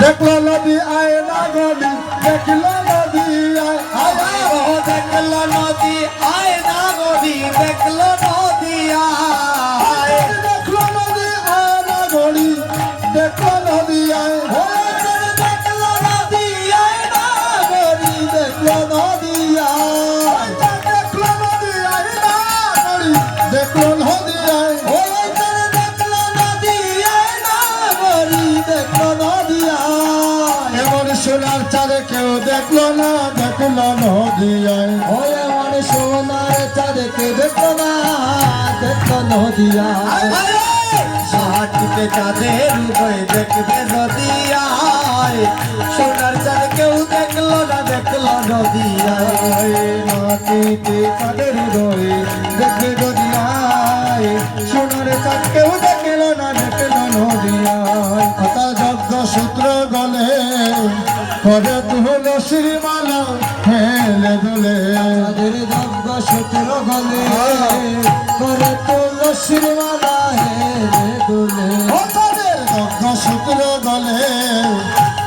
দেখল নদী আয় না গলি দেখল নদী আয়। দেখল নদী আয় না নদী দেখল সোনার চাঁদে কেউ দেখল না দেখল নদিয়ায়। ওই আমার সোনার চাঁদকে দেখল না দেখল নদিয়ায়। সাহায্যে চাঁদের উদয় দেখবে নদিয়ায়। সোনার চাঁদে কেউ দেখল না দেখল নদিয়ায়। করে তুহলো শ্রীমালা হেলে দুলে। চাঁদের যজ্ঞ সূত্র গলে। করে তুলসীর মালা হেলে দুলে। তাদের যজ্ঞ সূত্র গলে।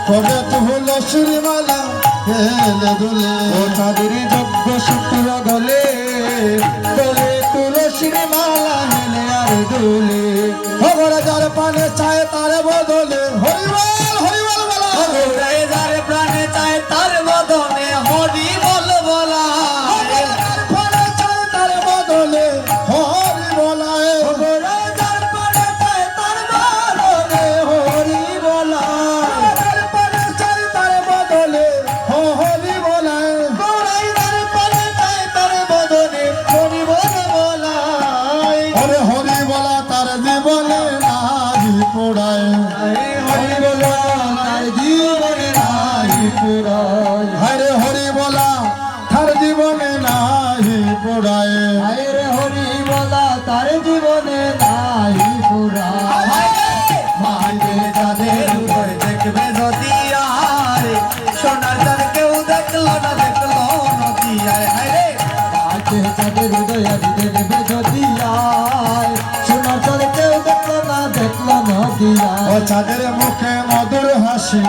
করে তুহলো শ্রীমালা হেলে দুলে। ও চাঁদের যজ্ঞ সূত্র গলে। গলে তুলসীর মালা হেলে আর দুলে। খবর যার পানে চায় পোড়ায়। হরি বলা তার জীবনে নাহি পুরায় হরে হরি বলা তার জীবনে নাহি পোড়ায় ও চাঁদের মুখে মধুর হাসি।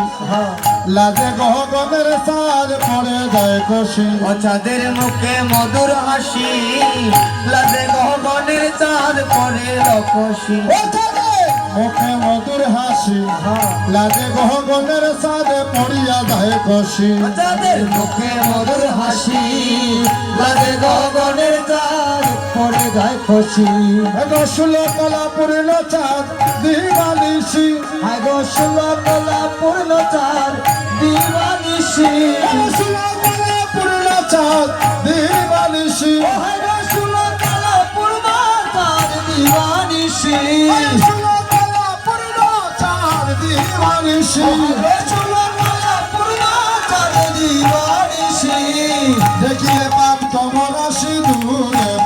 লাজে গহগমের সাজ পড়ে যায় কষি। ও চাঁদের মুখে মধুর হাসি লাগে গহগনের চাঁদ পরে লকশি মুখে মধুর হাসি লাজে গহগমের সাজে পড়িয়া যায় কষি। যাদের মুখে মধুর হাসি লাগে পড়ে যায় খুশি। রসুল কলা পূর্ণ চাঁদ দিবালিশি। আগো ষোলো কলা পূর্ণ চাঁদ দিবানিশি রসুল কলা পূর্ণ চাঁদ আগো ষোলো কলা পূর্ণ চাঁদ দিবানিশি রসুল কলা পূর্ণ চাঁদ কলা পূর্ণ চাঁদ দেখিলে পাপ তোমার পলায়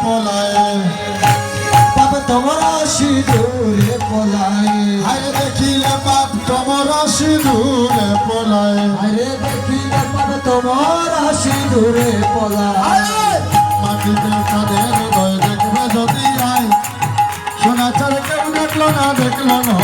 পাপ তোমরা সিঁদুরে পলায়। আরে দেখিলে পাপ তোমার সিঁদুরে পলায়। আরে দেখিলে পাপ তোমরা সিঁদুরে পলায়। মাটিতে তাদের হৃদয় দেখবে যদি আয়। সোনা চারে কেউ দেখল না দেখল না